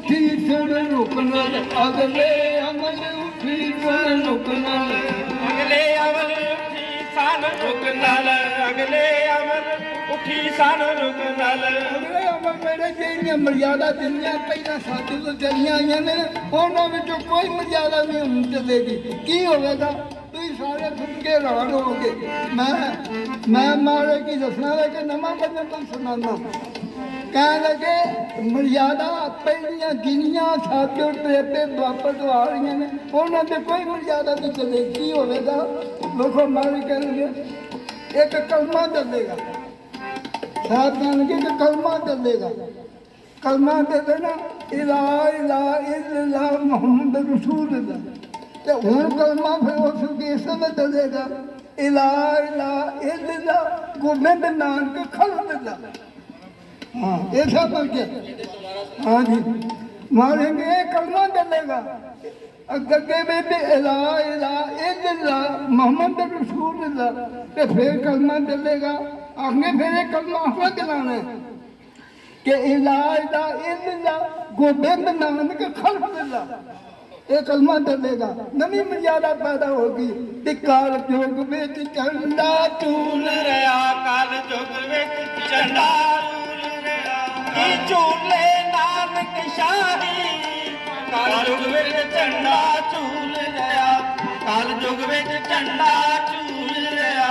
ਉੱਠੀ ਸੁਣ ਰੁਕਨ ਅਗਲੇ ਅਮਲ ਉੱਠੀ ਸੁਣ ਰੁਕਨ ਅਗਲੇ ਅਵਲ ਉੱਠੀ ਸਨ ਰੁਕ ਨਾਲ ਅਗਲੇ ਅਵਲ ਉੱਠੀ ਸਨ ਰੁਕ ਨਾਲ। ਅਗਲੇ ਅਮਲ ਮੇਰੇ ਜਿਹੜੀਆਂ ਮਰਿਆਦਾ ਦਿੰਦੀਆਂ ਪਹਿਲਾਂ ਸਾਡੇ ਤੋਂ ਚਲੀਆਂ ਆਈਆਂ ਨੇ ਉਹਨਾਂ ਵਿੱਚੋਂ ਕੋਈ ਮਰਿਆਦਾ ਨਹੀਂ ਹੁਣ ਚੱਲੇਗੀ। ਕੀ ਹੋਵੇਗਾ? ਤੁਸੀਂ ਸਾਰੇ ਸੁਣ ਕੇ ਹੈਰਾਨ ਹੋਵੋਗੇ। ਮੈਂ ਮੈਂ ਮਾਰੇ ਕੀ ਦੱਸਣਾ ਹੈ ਕਿ ਨਵਾਂ ਬੰਦਾ ਤੁਹਾਨੂੰ ਸੁਣਾਉਣਾ ਕਹਿਣ ਲੱਗੇ, ਮਰਿਆਦਾ ਪਹਿਲੀਆਂ ਗਿਣੀਆਂ ਸਾਡੇ ਤੇ ਵਾਪਸ ਆ ਰਹੀਆਂ ਨੇ। ਉਹਨਾਂ ਤੇ ਕੋਈ ਮਰਿਆਦਾ ਤੇ ਚੱਲੇ ਕੀ ਹੋਵੇਗਾ? ਲੋਕੋ ਮਾਰੇ ਕਹਿਣਗੇ, ਇੱਕ ਕਲਮਾ ਚੱਲੇਗਾ। ਸਾਥ ਕਹਿਣਗੇ ਕਿ ਕਲਮਾ ਚੱਲੇਗਾ। ਕਲਮਾ ਦੇ ਦੇਣਾ ਇਲਾ ਇਲਾ ਇਲਾ ਮੁਹੰਮਦ ਰਸੂਲullah ਤੇ ਹੁਣ ਕਲਮਾ ਫਿਰ ਉਸ ਕੇਸ ਦਾ ਚੱਲੇਗਾ? ਇਲਾ ਇਲਾ ਇਲਾ ਗੋਬਿੰਦ ਨਾਨਕ ਖਲਦਦਾ हाँ ਹਾਂ ਐਸਾ ਕਰਕੇ। ਹਾਂ ਜੀ ਮਾਰੇਗੇ ਇਹ ਕਲਮਾ ਚੱਲੇਗਾ। ਅੱਗੇ ਬੇਬੇ ਇਲਾ ਇਲਾ ਇਲਾ, ਮੁਹੰਮਦ ਰਸੂਲ ਇਲਾ, ਤੇ ਫੇਰ ਕਲਮਾ ਚੱਲੇਗਾ। ਆਖਨੇ ਫੇਰ ਇਹ ਕਲਮਾ ਆਪਾਂ ਚਲਾਣਾ ਕਿ ਇਲਾ ਇਲਾ ਇਲਾ, ਗੋਬਿੰਦ ਨਾਨਕ ਖਲਫ ਇਲਾ। ਇਹ ਕਲਮਾ ਚੱਲੇਗਾ। ਨਵੀਂ ਮਰਿਆਦਾ ਪੈਦਾ ਹੋ ਗਈ। ਤੇ ਕਾਲ ਯੁਗ ਵਿੱਚ ਚੰਡਾ ਤੂੰ ਰਿਹਾ ਕਾਲ ਯੁਗ ਵਿੱਚ ਚੰਡਾ ਝੂਲ ਨਾਨਕ ਸ਼ਾਹੀ। ਕਲ ਜੁਗ ਵਿੱਚ ਝੰਡਾ ਝੂਲ ਰਿਆ ਕਲ ਜੁਗ ਵਿੱਚ ਝੰਡਾ ਝੂਲ ਰਿਆ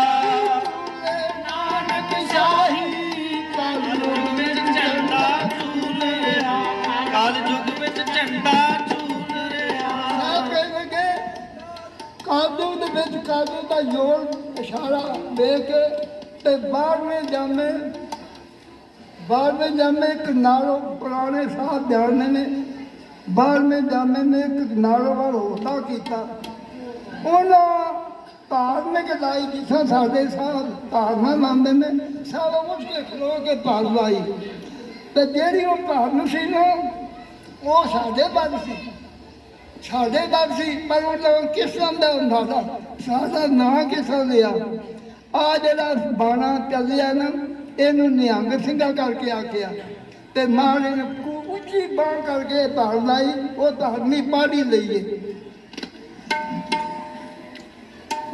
ਨਾਨਕ ਸ਼ਾਹੀ ਕਾਲ ਜੋਗ ਵਿੱਚ ਝੰਡਾ ਝੂਲ ਰਿਆ ਕਲ ਜੁਗ ਵਿੱਚ ਝੰਡਾ ਝੂਲ ਸਾਹਿਬ ਕਹਿਣਗੇ ਕਾਬੂ ਦੇ ਵਿੱਚ ਕਾਬੂ ਦਾ ਜੋਰ ਇਸ਼ਾਰਾ ਦੇ ਕੇ ਤੇ ਬਾਹਰਵੇਂ ਜਾਮੇ ਬਾਹਰਵੇਂ ਜਾਮੇ ਇੱਕ ਨਾਲੋਂ ਪੁਰਾਣੇ ਸਾਹਿਬ ਜਾਣਦੇ ਨੇ ਬਾਹਰਵੇਂ ਜਾਮੇ ਨੇ ਇੱਕ ਨਾਲੋਂ ਵਾਰ ਹੋਤਾ ਕੀਤਾ। ਉਹਨਾਂ ਧਾਰਮਿਕ ਲਾਈ ਜਿਸਾਂ ਸਾਡੇ ਸਾਹਿਬ ਧਾਰਨਾ ਮੰਨਦੇ ਨੇ, ਸਾਰਾ ਉੱਠ ਕੇ ਖਲੋ ਕੇ ਭਾਲ ਲਾਈ। ਤੇ ਜਿਹੜੀ ਉਹ ਧਾਰਨ ਸੀ ਨਾ, ਉਹ ਸਾਡੇ ਵੱਲ ਸੀ। ਸਾਡੇ ਦਾ ਸੀ, ਪਰ ਉਹ ਤਾਂ ਕਿਸ ਨਾਮ ਦਾ ਹੁੰਦਾ ਸੀ? ਸਾਡਾ ਨਾਂ ਕਿਸ ਦਾ ਲਿਆ ਆ ਜਿਹੜਾ ਬਾਣਾ ਚੱਲਿਆ ਨਾ ਇਹਨੂੰ ਨਿਹੰਗ ਸਿੰਘਾ ਕਰਕੇ ਆਖਿਆ ਤੇ ਮਾਰੇ ਨੇ ਕੂ- ਉੱਚੀ ਬਾਹ ਕਰਕੇ ਧਾਰ ਲਾਈ, ਉਹ ਧਾਰਨੀ ਪਾੜੀ ਲਈਏ।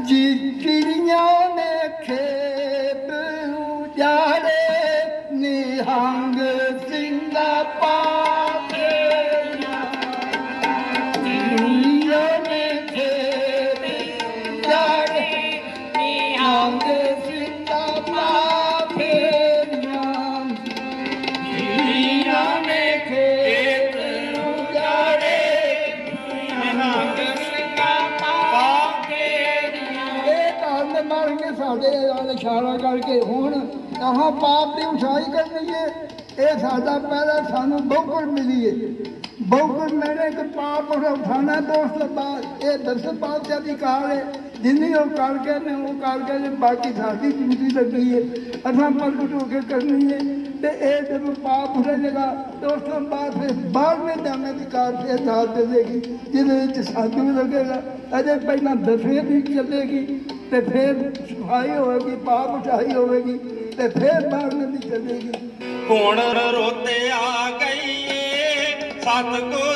ਜੀ ਚਿੜੀਆਂ ਨੇ ਖੇਤ ਉਜਾੜੇ ਨਿਹੰਗ ਇਸ਼ਾਰਾ ਕਰਕੇ ਹੁਣ ਕਹਾਂ ਪਾਪ ਦੀ ਉਠਾਈ ਕਰਨੀ ਹੈ ਇਹ ਸਾਡਾ ਪਹਿਲਾ ਸਾਨੂੰ ਬਹੁਕਰ ਮਿਲੀ ਹੈ ਬਹੁਕਰ ਮੇਰੇ ਇੱਕ ਪਾਪ ਉਠਾਣਾ ਦੋਸਤ ਬਾਅਦ ਇਹ ਦਰਸ ਪਾਤਸ਼ਾਹ ਦੀ ਕਾਰ ਹੈ ਜਿੰਨੀ ਉਹ ਕਰਕੇ ਨੇ, ਉਹ ਕਰਕੇ ਨੇ, ਬਾਕੀ ਸਾਡੀ ਡਿਊਟੀ ਲੱਗੀ ਹੈ ਅਸਾਂ ਪ੍ਰਗਟ ਹੋ ਕੇ ਕਰਨੀ ਹੈ ਤੇ ਇਹ ਜਦੋਂ ਪਾਪ ਉਠੇ ਜਗਾ ਉਸ ਤੋਂ ਬਾਅਦ ਫਿਰ ਬਾਰਵੇਂ ਦਾਮੇ ਦੀ ਕਾਰ ਤੇ ਦਾਤ ਦੇਵੇਗੀ ਜਿਹਦੇ ਵਿੱਚ ਸਾਧੂ ਵੀ ਲੱਗੇਗਾ। ਅਜੇ ਪਹਿਲਾਂ ਦਸਵੇਂ ਦੀ ਚੱਲੇਗੀ। ਤੇ ਫਿਰ ਸਫ਼ਾਈ ਹੋਵੇਗੀ, ਪਾਪ ਉਠਾਈ ਹੋਵੇਗੀ ਤੇ ਫਿਰ ਬਾਰਵੇਂ ਦੀ ਚੱਲੇਗੀ। ਹੁਣ ਰੋਤੇ ਆ ਗਈ ਏ, ਸਤਗੁਰ